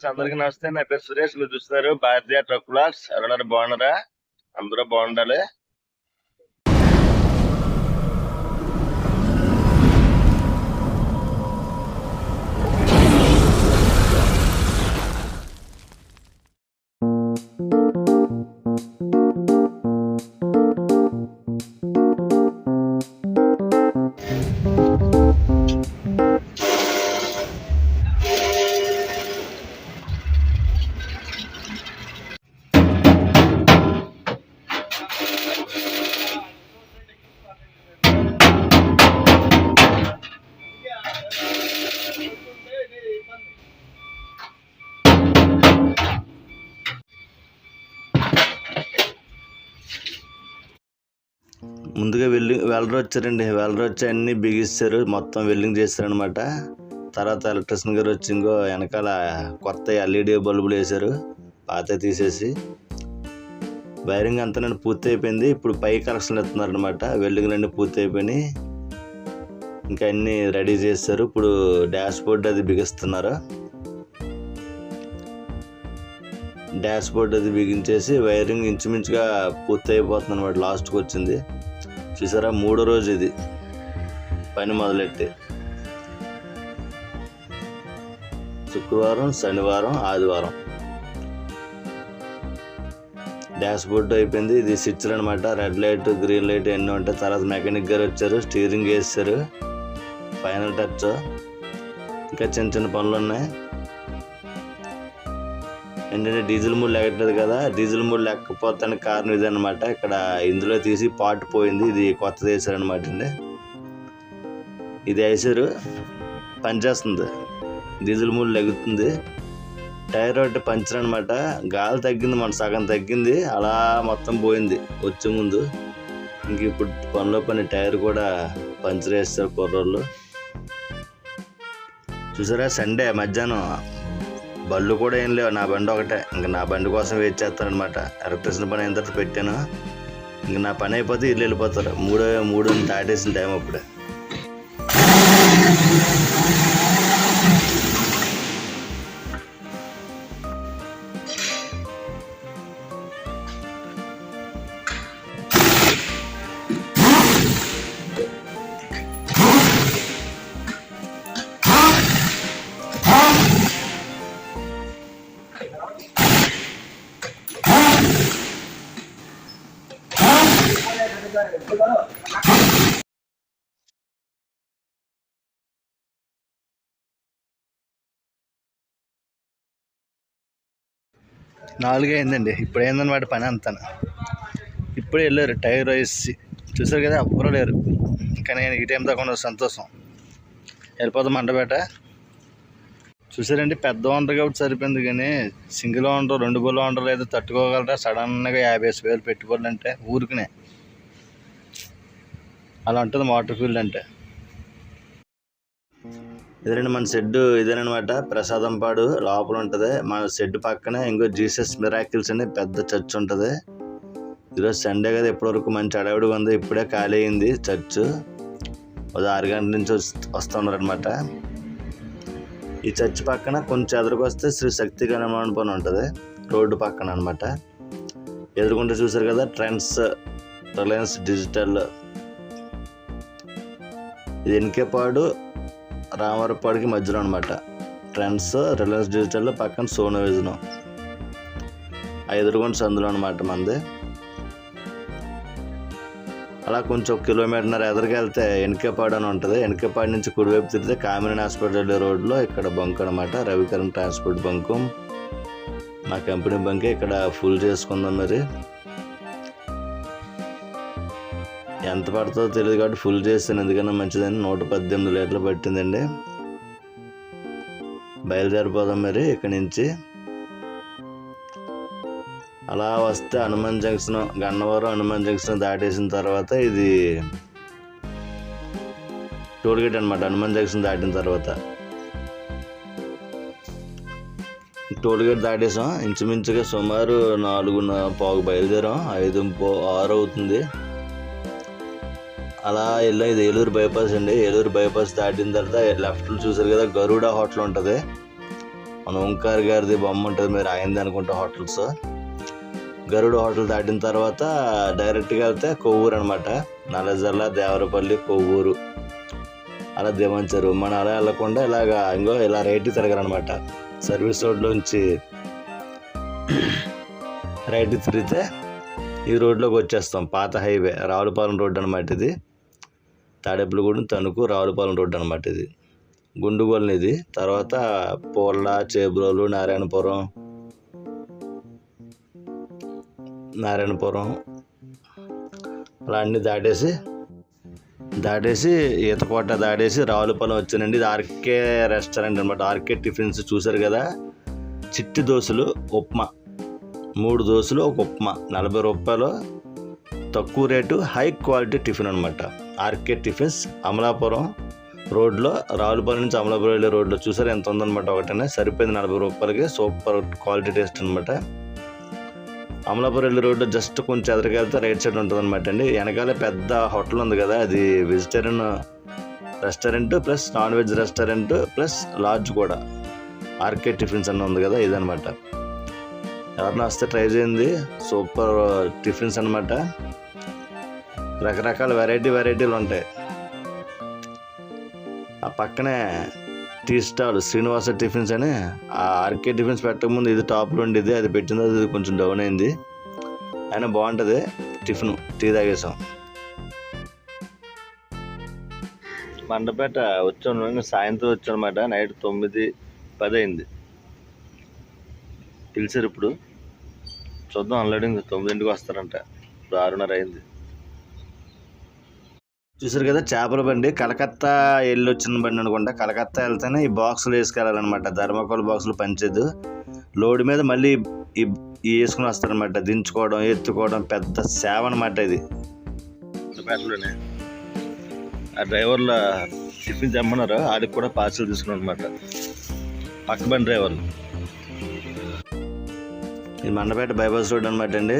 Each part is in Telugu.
ఫ్రెండ్స్ అందరికీ నమస్తే. నా పేరు సురేష్. మీరు చూస్తున్నారు భారతీయ ట్రక్ బ్లాగ్స్ ఎవరన్నా బాగున్నారా? అందరూ బాగుండాలి. ముందుగా వెల్డింగ్ వెల్డర్ వచ్చారండి. వెల్డర్ వచ్చి అన్ని బిగిస్తారు. మొత్తం వెల్డింగ్ చేస్తారనమాట తర్వాత ఎలక్ట్రిషియన్ గారు వచ్చి ఇంకో వెనకాల కొత్త ఎల్ఈడి బల్బులు వేశారు. పాత తీసేసి. వైరింగ్ అంతా నేను పూర్తి అయిపోయింది. ఇప్పుడు పై కనెక్షన్లు ఇస్తున్నారు అనమాట వెల్డింగ్ అన్ని పూర్తి అయిపోయినాయి. ఇంకా అన్ని రెడీ చేస్తారు. ఇప్పుడు డాష్ బోర్డ్ అది బిగిస్తున్నారు? డాష్ బోర్డ్ అది బిగించేసి వైరింగ్ ఇంచుమించుగా పూర్తి అయిపోతుంది అనమాట లాస్ట్కి వచ్చింది. చూసారా? మూడో రోజు ఇది. పని మొదలెట్టి. శుక్రవారం శనివారం ఆదివారం. డాష్ బోర్డు అయిపోయింది. ఇది స్విచ్లు అనమాట రెడ్ లైట్ గ్రీన్ లైట్ అన్నీ ఉంటాయి. తర్వాత మెకానిక్ గారు వచ్చారు. స్టీరింగ్ వేస్తారు ఫైనల్ టచ్. ఇంకా చిన్న చిన్న పనులు ఉన్నాయి. ఏంటంటే డీజిల్ మూడు లేకట్లేదు కదా డీజిల్ మూడు లేకపోతే కారణం ఇదనమాట ఇక్కడ ఇందులో తీసి పార్ట్ పోయింది ఇది కొత్తది వేసారు అనమాట అండి. ఇది వేసారు పనిచేస్తుంది. డీజిల్ మూడు లెగుతుంది. టైర్ ఒకటి పంచర్ అనమాట గాలి తగ్గింది మన సగం తగ్గింది అలా మొత్తం పోయింది. వచ్చే ముందు ఇంక ఇప్పుడు పనిలో పని టైర్ కూడా పంచర్ వేస్తారు కుర్రోళ్ళు. చూసారా? సండే మధ్యాహ్నం. బళ్ళు కూడా ఏం లేవు. నా బండి ఒకటే. ఇంకా నా బండి కోసం వెయిట్ చేస్తారనమాట ఎలక్ట్రిషన్ పని అయిన తర్వాత పెట్టాను. ఇంక నా పని అయిపోతే ఇల్లు వెళ్ళిపోతారు. మూడో మూడు దాటేసిన టైం అప్పుడే. నాలుగే అయిందండి ఇప్పుడు అయిందన్నమాట పని అంతా ఇప్పుడే వెళ్ళారు టైర్ వేసి. చూసారు కదా ఎవ్వరూ లేరు. ఇంకా నేను ఈ టైం దాకా సంతోషం. వెళ్ళిపోతాం మండపేట చూసారండి పెద్ద ఓనర్ కాబట్టి సరిపోయింది కానీ సింగిల్ ఓనర్ రెండు బుల్ ఓనర్ ఏదో తట్టుకోగలరా? సడన్గా యాభై వేలు పెట్టుకోవాలంటే ఊరికనే. అలా ఉంటుంది వాటర్ ఫీల్డ్ అంటే. ఇదేనండి మన షెడ్ ఇదేనమాట ప్రసాదం పాడు లోపల ఉంటుంది. మన షెడ్ పక్కనే ఇంకో జీసస్ మిరాకిల్స్ అని పెద్ద చర్చ్ ఉంటుంది. ఈరోజు సండే కదా ఇప్పటివరకు మంచి అడవిడి ఉంది. ఇప్పుడే ఖాళీ అయింది చర్చ్. ఒక ఆరు గంటల నుంచి వస్తున్నారు అనమాట ఈ చర్చ్ పక్కన కొంచెం ఎదురుకు వస్తే శ్రీ శక్తి మండపం ఉంటుంది. రోడ్డు పక్కన అనమాట ఎదురుకుంటే చూసారు కదా ట్రెండ్స్ రిలయన్స్ డిజిటల్. ఇది ఎన్కేపాడు రామవరపాడికి మధ్యలో అనమాట ట్రెండ్స్ రిలయన్స్ డిజిటల్ పక్కన సోనోవిజన్ ఆ ఎదురుగుంట సందులో అనమాట మనది అలా కొంచెం ఒక కిలోమీటర్న్నర ఎదురుకి వెళ్తే ఎన్కేపాడు అని ఉంటుంది. ఎన్కేపాడు నుంచి కుడివైపు తిరిగితే కామినేని హాస్పిటల్ రోడ్లో ఇక్కడ బంక్ అనమాట రవికరణ్ ట్రాన్స్పోర్ట్ బంకు. మా కంపెనీ బంకే ఇక్కడ ఫుల్ చేసుకుందాం మరి. ఎంత పడుతుందో తెలియదు కాబట్టి ఫుల్ చేస్తాను. ఎందుకన్నా మంచిదని నూట పద్దెనిమిది లీటర్లు పట్టిందండి. బయలుదేరిపోదాం మరి ఇక్కడి నుంచి. అలా వస్తే హనుమాన్ జంక్షన్ గన్నవరం హనుమాన్ జంక్షన్ దాటేసిన తర్వాత ఇది టోల్ గేట్ అనమాట హనుమాన్ జంక్షన్ దాటిన తర్వాత. టోల్ గేట్ దాటేసాం. ఇంచుమించుగా సుమారు నాలుగున్న పావు బయలుదేరాం. ఐదు పో ఆరు అవుతుంది. అలా వెళ్ళాం. ఇది ఏలూరు బైపాస్ అండి. ఏలూరు బైపాస్ దాటిన తర్వాత లెఫ్ట్లో చూసారు కదా గరుడ హోటల్ ఉంటుంది. మన ఓంకార్ గారిది బొమ్మ ఉంటుంది. మీరు అయింది అనుకుంటా హోటల్స్. గరుడు హోటల్ దాటిన తర్వాత డైరెక్ట్గా వెళ్తే కొవ్వూరు అనమాట నల్లజల్ల దేవరపల్లి కొవ్వూరు. అలా దేవంచారు. మనం అలా వెళ్ళకుండా ఇలాగా ఇంకో ఇలా రైట్కి తిరగరనమాట సర్వీస్ రోడ్లోంచి రైట్ తిరిగితే ఈ రోడ్లోకి వచ్చేస్తాం. పాత హైవే. రావులపాలెం రోడ్డు అనమాట ఇది. తాడేపులగూడెం తణుకు రావులపాలెం రోడ్డు అనమాట ఇది. గుండుగోలని ఇది తర్వాత పోళ్ళ చేబ్రోలు నారాయణపురం నారాయణపురం అలా అన్నీ దాటేసి దాటేసి ఈతకోట దాటేసి రావులపాలెం వచ్చానండి. ఇది ఆర్కే రెస్టారెంట్ అనమాట ఆర్కే టిఫిన్స్ చూసారు కదా. చిట్టి దోశలు ఉప్మా. మూడు దోశలు ఒక ఉప్మా. నలభై రూపాయలు. తక్కువ రేటు హై క్వాలిటీ టిఫిన్ అనమాట ఆర్కే టిఫిన్స్ అమలాపురం రోడ్లో రావులపాలెం నుంచి అమలాపురం వెళ్ళే రోడ్లో. చూసారు ఎంత ఉందన్నమాట ఒకటనే. సరిపోయింది నలభై రూపాయలకి. సూపర్ క్వాలిటీ టేస్ట్ అనమాట అమలాపురం రోడ్డు జస్ట్ కొంచెం ఎదురుకెళ్తే రైట్ సైడ్ ఉంటుంది అనమాట అండి. వెనకాల పెద్ద హోటల్ ఉంది కదా అది vegetarian restaurant plus non veg restaurant plus lodge కూడా ఆర్కే టిఫిన్స్ అని ఉంది కదా ఇదనమాట ఎవరన్నా వస్తే ట్రై చేయండి సూపర్ టిఫిన్స్ అనమాట రకరకాల వెరైటీ వెరైటీలు ఉంటాయి. ఆ పక్కనే టీ స్టాల్ శ్రీనివాస టిఫిన్స్ అని? ఆ ఆర్కే టిఫిన్స్ పెట్టకముందు ఇది టాప్లో ఉండేది అది పెట్టిన అది కొంచెం డౌన్ అయింది. అయినా బాగుంటుంది టిఫిన్ టీ తాగేసాం. మండపేట వచ్చాను సాయంత్రం వచ్చానమాట నైట్ తొమ్మిది పది అయింది. పిలిచారు ఇప్పుడు. చూద్దాం అన్లోడింగ్ తొమ్మిదింటికి వస్తారంట ఇప్పుడు ఆరున్నర అయింది. చూసారు కదా చేపల బండి. కలకత్తా వెళ్ళి వచ్చిన బండి అనుకుంటా. కలకత్తా వెళ్తేనే ఈ బాక్సులు వేసుకెళ్ళాలన్నమాట. ధర్మకోల్ బాక్సులు పంచేది లోడ్ మీద మళ్ళీ ఈ వేసుకుని వస్తారనమాట దించుకోవడం ఎత్తుకోవడం పెద్ద సేవ అనమాట ఇది. పేటలోనే ఆ డ్రైవర్ల టిఫిన్ తెమ్మన్నారు. వాళ్ళకి కూడా పార్సల్ తీసుకున్నాం అనమాట పక్క బండి డ్రైవర్లు. ఇది మండపేట బైపాస్ రోడ్ అనమాట అండి.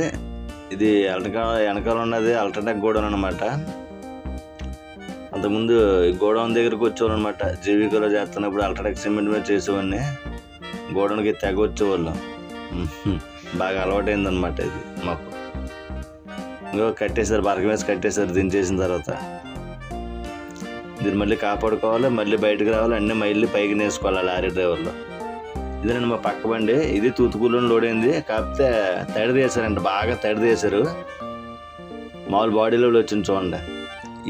ఇది వెనకాల వెనకాల ఉన్నది అల్ట్రాటెక్ గోడౌన్ అనమాట అంతకుముందు గోడౌన్ దగ్గరకు వచ్చేవాళ్ళు అనమాట జీవికలో చేస్తున్నప్పుడు అల్ట్రాటెక్ సిమెంట్ మీద చేసేవాడిని. గోడౌన్కి తెగ వచ్చేవాళ్ళం. బాగా అలవాటైందనమాట ఇది మాకు. ఇంకో కట్టేశారు బరక వేసి కట్టేశారు దించేసిన తర్వాత. దీన్ని మళ్ళీ కాపాడుకోవాలి మళ్ళీ బయటకు రావాలి అన్నీ మళ్ళీ పైకి నేసుకోవాలి లారీ డ్రైవర్లో. ఇదేనండి మా పక్క బండి ఇది తూతుకూరులో లోడ్ అయింది. కాకపోతే తడి తీసారంట బాగా తడి తీసారు. మామూలు బాడీలో వచ్చింది చూడండి.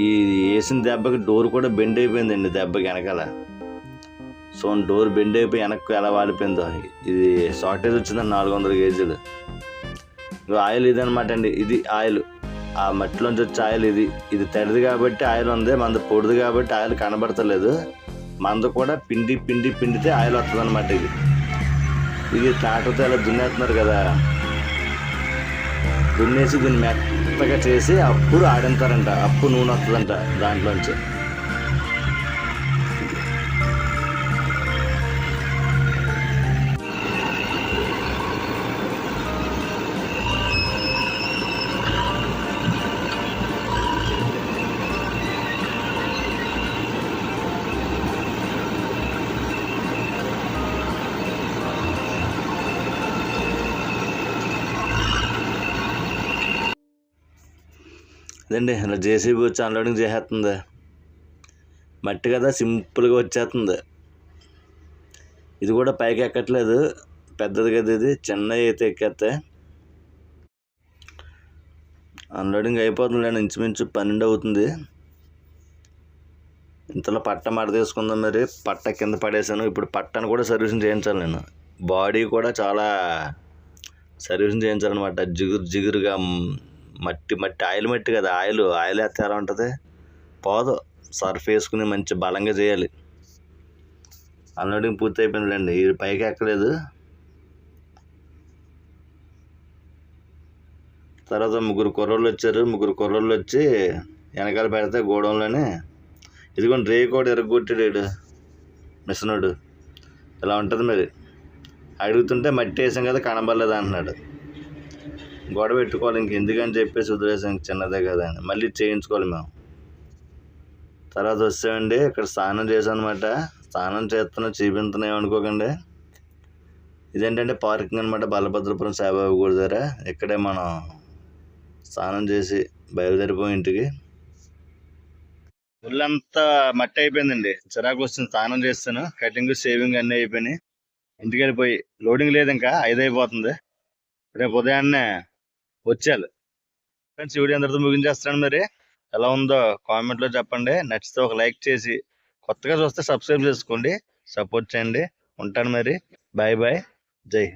ఈ వేసిన దెబ్బకి డోర్ కూడా బెండ్ అయిపోయిందండి దెబ్బకి వెనకాల. సో డోర్ బెండ్ అయిపోయి వెనక్కి ఎలా వాడిపోయిందో. ఇది షార్టేజ్ వచ్చిందండి నాలుగు వందల కేజీలు. ఆయిల్ ఇది అనమాట అండి ఇది ఆయిల్. ఆ మట్టిలోంచి వచ్చే ఆయిల్ ఇది. ఇది తడిది కాబట్టి ఆయిల్ ఉంది మంద పొడిది కాబట్టి ఆయిల్ కనబడతలేదు. మంద కూడా పిండి పిండి పిండితే ఆయిల్ వస్తుంది అనమాట ఇది. ఇది ట్రాక్టర్తో ఇలా దున్నేస్తున్నారు కదా. దున్నేసి దీన్ని మెత్తగా చేసి అప్పుడు ఆడింతారంట అప్పు నూనె వస్తుందంట దాంట్లోంచి. అదండి ఇలా జేసీబీ వచ్చి అన్లోడింగ్ చేసేస్తుంది మట్టి కదా సింపుల్గా వచ్చేస్తుంది ఇది కూడా పైకి ఎక్కట్లేదు. పెద్దది కదా ఇది చిన్న అయితే ఎక్కేస్తే అన్లోడింగ్ అయిపోతుంది లేండి ఇంచుమించు పన్నెండు అవుతుంది. ఇంతలో పట్ట మడ తీసుకుందాం మరి. పట్ట కింద పడేసాను ఇప్పుడు పట్టను కూడా సర్వీసింగ్ చేయించాలి నేను. బాడీ కూడా చాలా సర్వీసింగ్ చేయించాలన్నమాట. జిగురు జిగురుగా మట్టి మట్టి ఆయిల్ మట్టి కదా ఆయిల్ ఆయిల్ వేస్తే ఎలా ఉంటుంది. పోదు సర్ఫ్ వేసుకుని మంచి బలంగా చేయాలి. అన్లోడింగ్ పూర్తి అయిపోయిందిలేండి ఇది పైకి ఎక్కలేదు. తర్వాత ముగ్గురు కుర్రోళ్ళు వచ్చారు ముగ్గురు కుర్రోళ్ళు వచ్చి వెనకాల పెడితే గోడౌన్లోనే. ఇదిగోండి రే కూడా ఎరగొట్టాడు మిషనోడు. ఇలా ఉంటుంది మరి. అడుగుతుంటే మట్టి వేసాం కదా కనబడలేదు అంటున్నాడు గొడవ పెట్టుకోవాలి ఇంక ఎందుకని చెప్పేసి వదిలేసాం చిన్నదే కదా అని. మళ్ళీ చేయించుకోవాలి మేము. తర్వాత వచ్చామండి ఇక్కడ స్నానం చేశాను స్నానం చేస్తున్నా చూపించున్నాం అనుకోకండి ఇదేంటంటే పార్కింగ్ అనమాట బలభద్రపురం సాయిబాబు గుడి దగ్గర. ఇక్కడే మనం స్నానం చేసి బయలుదేరిపోయి ఇంటికి. ఒళ్ళంతా మట్టి అయిపోయిందండి. చిరాకు వస్తుంది స్నానం చేస్తాను. కటింగ్ షేవింగ్ అన్నీ అయిపోయినాయి. ఇంటికి వెళ్ళిపోయి లోడింగ్ లేదు ఇంకా ఐదు అయిపోతుంది రేపు ఉదయాన్నే వచ్చేయాలి. ఫ్రెండ్స్ ఈ వీడియో అందరితో ముగించేస్తాను మరి. ఎలా ఉందో కామెంట్లో చెప్పండి. నచ్చితే ఒక లైక్ చేసి కొత్తగా చూస్తే సబ్స్క్రైబ్ చేసుకోండి. సపోర్ట్ చేయండి. ఉంటాను మరి. బాయ్ బాయ్ జై